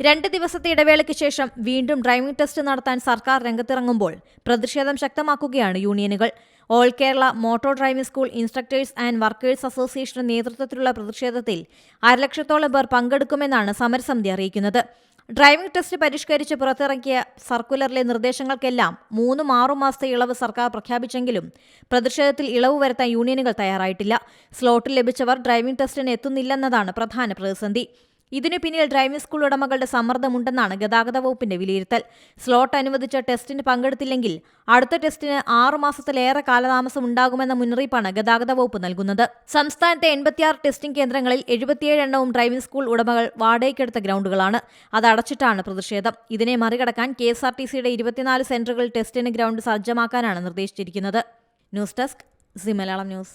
രണ്ട് ദിവസത്തെ ഇടവേളയ്ക്ക് ശേഷം വീണ്ടും ഡ്രൈവിംഗ് ടെസ്റ്റ് നടത്താൻ സർക്കാർ രംഗത്തിറങ്ങുമ്പോൾ പ്രതിഷേധം ശക്തമാക്കുകയാണ് യൂണിയനുകൾ. All Kerala motor driving school instructors and workers അസോസിയേഷന്റെ നേതൃത്വത്തിലുള്ള പ്രതിഷേധത്തിൽ അരലക്ഷത്തോളം പേർ പങ്കെടുക്കുമെന്നാണ് സമരസമിതി അറിയിക്കുന്നത്. ഡ്രൈവിംഗ് ടെസ്റ്റ് പരിഷ്കരിച്ച് പുറത്തിറക്കിയ സർക്കുലറിലെ നിർദ്ദേശങ്ങൾക്കെല്ലാം മൂന്നും ആറും മാസത്തെ ഇളവ് സർക്കാർ പ്രഖ്യാപിച്ചെങ്കിലും പ്രതിഷേധത്തിൽ ഇളവ് വരുത്താൻ യൂണിയനുകൾ തയ്യാറായിട്ടില്ല. സ്ലോട്ട് ലഭിച്ചവർ ഡ്രൈവിംഗ് ടെസ്റ്റിന് എത്തുന്നില്ലെന്നതാണ് പ്രധാന പ്രതിസന്ധി. ഇതിനു പിന്നിൽ ഡ്രൈവിംഗ് സ്കൂൾ ഉടമകളുടെ സമ്മർദ്ദമുണ്ടെന്നാണ് ഗതാഗത വകുപ്പിന്റെ വിലയിരുത്തൽ. സ്ലോട്ട് അനുവദിച്ച ടെസ്റ്റിന് പങ്കെടുത്തില്ലെങ്കിൽ അടുത്ത ടെസ്റ്റിന് ആറു മാസത്തിലേറെ കാലതാമസം ഉണ്ടാകുമെന്ന മുന്നറിയിപ്പാണ് ഗതാഗത വകുപ്പ് നൽകുന്നത്. സംസ്ഥാനത്തെ എൺപത്തിയാറ് ടെസ്റ്റിംഗ് കേന്ദ്രങ്ങളിൽ എഴുപത്തിയേഴ് എണ്ണവും ഡ്രൈവിംഗ് സ്കൂൾ ഉടമകൾ വാടകയ്ക്കെടുത്ത ഗ്രൗണ്ടുകളാണ്. അത് അടച്ചിട്ടാണ് പ്രതിഷേധം. ഇതിനെ മറികടക്കാൻ കെ എസ് ആർ ടി സിയുടെ ഇരുപത്തിനാല് സെന്ററുകളിൽ ടെസ്റ്റിന് ഗ്രൗണ്ട് സജ്ജമാക്കാനാണ് നിർദ്ദേശിച്ചിരിക്കുന്നത്. News desk C Malayalam news.